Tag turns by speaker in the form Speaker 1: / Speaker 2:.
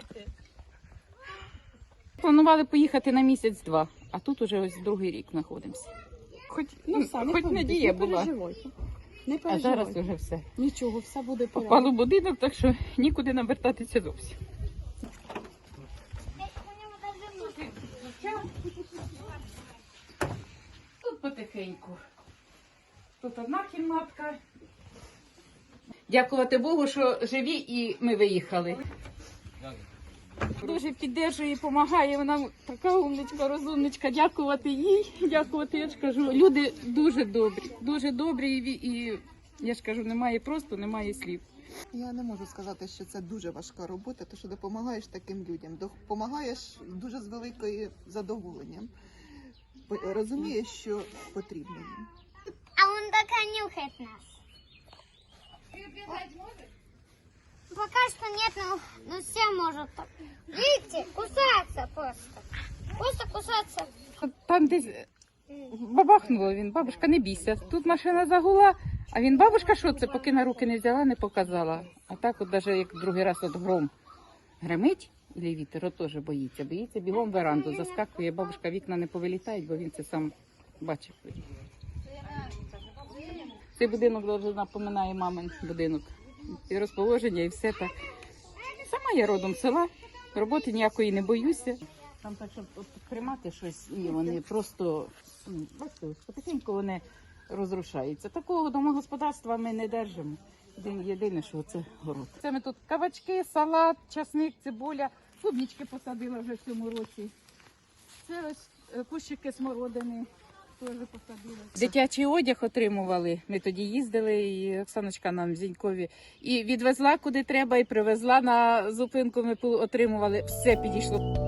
Speaker 1: Заходьте.
Speaker 2: Планували поїхати на місяць-два, а тут уже ось другий рік знаходимося. Хоч,
Speaker 1: Ну, все, не
Speaker 2: хоч
Speaker 1: хвилюйтесь,
Speaker 2: надія
Speaker 1: не
Speaker 2: була,
Speaker 1: переживайте. Не
Speaker 2: а
Speaker 1: переживайте.
Speaker 2: зараз вже все.
Speaker 1: Нічого, все буде порядок.
Speaker 2: Попало в будинок, так що нікуди навертатися зовсім. Тут потихеньку. Тут одна кімнатка. Дякувати Богу, що живі і ми виїхали. Дуже підтримує, допомагає. Вона така умничка, розумничка. Дякувати їй. Дякувати, я ж кажу. Люди дуже добрі, дуже добрі, і, і я ж кажу, немає просто, немає слів.
Speaker 3: Я не можу сказати, що це дуже важка робота, тому що допомагаєш таким людям, допомагаєш дуже з великою задоволенням. Розумієш, що потрібно їм.
Speaker 4: А он только нюхает нас. Пока что нет, но, но все может. Видите, кусается просто. Просто кусается.
Speaker 2: Там десь бабахнуло він, бабушка, не бійся. Тут машина загула, а він, бабушка, що це, поки на руки не взяла, не показала. А так, от навіть як другий раз от гром гремить, і вітер, теж боїться. Боїться, бігом веранду заскакує. Бабушка вікна не повилітають, бо він це сам бачив. Цей будинок дуже напоминає мамин будинок. І розположення, і все так. Сама я родом села, роботи ніякої не боюся. Там так, щоб тримати щось, і вони просто бачите, потихеньку вони розрушаються. Такого домогосподарства ми не держимо. Єдине, що це город. Це ми тут кабачки, салат, часник, цибуля, клубнички посадила вже в цьому році. Це ось е, кущики смородини. Теж посадила. Дитячий одяг отримували. Ми тоді їздили, і Оксаночка нам Зінькові і відвезла куди треба, і привезла на зупинку. Ми отримували. Все підійшло.